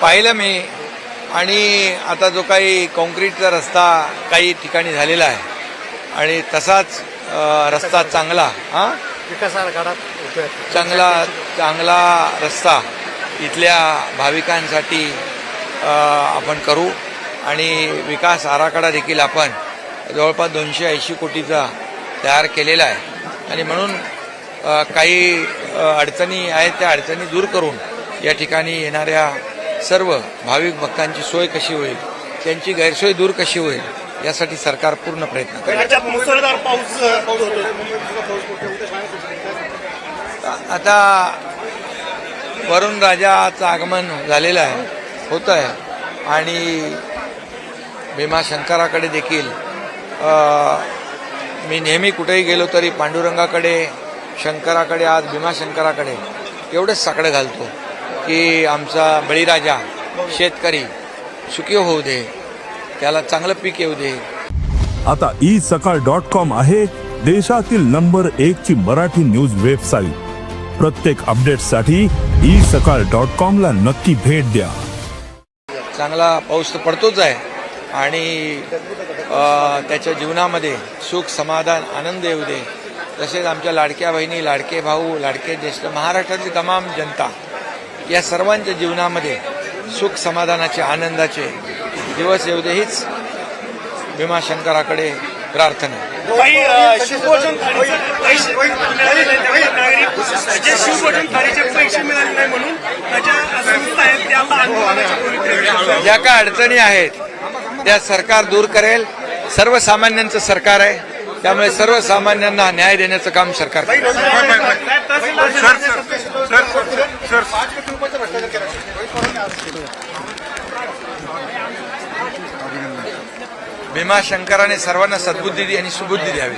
पाहिलं मी. आणि आता जो काही कॉन्क्रीटचा रस्ता काही ठिकाणी झालेला आहे. आणि तसाच रस्ता चांगला हा? चांगला चांगला रस्ता इथल्या भाविकांसाठी आपण करू. आणि विकास आराखडा देखील आपण जवळपास दोनशे ऐंशी कोटीचा तयार केलेला आहे. आणि म्हणून काही अडचणी आहेत त्या अडचणी दूर करून या ठिकाणी येणाऱ्या सर्व भाविक भक्तांची सोय कशी होईल त्यांची गैरसोय दूर कशी होईल यासाठी सरकार पूर्ण प्रयत्न करेल. आता वरुण राजाचं आगमन झालेलं आहे होत आहे आणि भीमाशंकराकडे देखील मी नेहमी कुठेही गेलो तरी पांडुरंगाकडे शंकराकडे आज भीमाशंकराकडे एवढंच साकडं घालतो. की आमचा बळीराजा शेतकरी सुखी होऊ दे त्याला चांगलं पीक येऊ दे. आता ई सकाळ डॉट कॉम आहे देशातील नंबर एक ची मराठी न्यूज वेबसाईट प्रत्येक अपडेटसाठी ई सकाळ डॉट कॉम ला नक्की भेट द्या. चांगला पाऊस तर पडतोच आहे आणि त्याच्या जीवनामध्ये सुख समाधान आनंद येऊ दे. तसेच आमच्या लाडक्या बहिणी लाडके भाऊ लाडके ज्येष्ठ महाराष्ट्रातली तमाम जनता या सर्वांच्या जीवनामध्ये सुख समाधानाचे आनंदाचे दिवस येऊ दे हीच भीमाशंकराकडे प्रार्थना ज्या काय अडचणी आहेत त्या सरकार दूर करेल. सर्वसामान्यांचं सरकार आहे. त्यामुळे सर्वसामान्यांना न्याय देण्याचं काम सरकार भीमाशंकराने सर्वांना सद्बुद्धी आणि सुबुद्धी द्यावी.